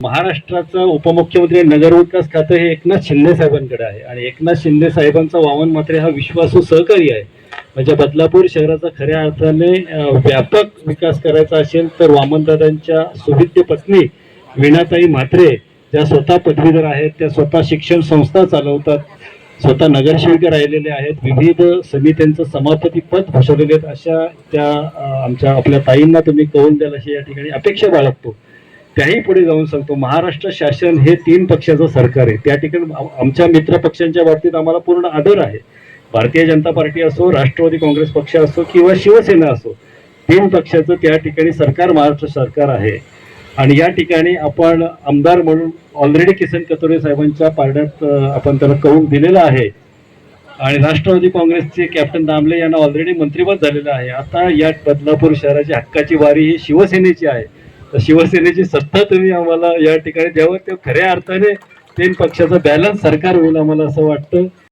महाराष्ट्राचं उपमुख्यमंत्री नगरविकास खातं हे एकनाथ शिंदे साहेबांकडे आहे. आणि एकनाथ शिंदे साहेबांचा वामन मात्रे हा विश्वासू सहकारी आहे. म्हणजे बदलापूर शहराचा खऱ्या अर्थाने व्यापक विकास करायचा असेल तर वामनदादांच्या सुविद्य पत्नी वीणाताई म्हात्रे ज्या स्वतः पदवीधर आहेत त्या स्वतः शिक्षण संस्था चालवतात स्वतः नगरसेविका राहिलेल्या आहेत विविध समित्यांचं सभापती पद भूषवलेले आहेत अशा त्या आमच्या आपल्या ताईंना तुम्ही कळून द्याल अशी या ठिकाणी अपेक्षा बाळगतो. त्याही पुढे जाऊन सांगतो महाराष्ट्र शासन हे तीन पक्षाचं सरकार आहे. त्या ठिकाणी आमच्या मित्र पक्षांच्या बाबतीत आम्हाला पूर्ण आदर आहे. भारतीय जनता पार्टी असो राष्ट्रवादी काँग्रेस पक्ष असो किंवा शिवसेना असो तीन पक्षाचं त्या ठिकाणी सरकार महाराष्ट्र सरकार आहे. आणि या ठिकाणी आपण आमदार म्हणून ऑलरेडी किसन कतोरे साहेबांच्या पारड्यात आपण त्याला कौल दिलेला आहे. आणि राष्ट्रवादी काँग्रेसचे कॅप्टन दामले यांना ऑलरेडी मंत्रिपद झालेलं आहे. आता या बदलापूर शहराची हक्काची वारी ही शिवसेनेची आहे. शिवसेनेची सत्ता तुम्ही आम्हाला या ठिकाणी द्यावं ते खऱ्या अर्थाने तीन पक्षाचा बॅलन्स सरकार होईल आम्हाला असं वाटतं.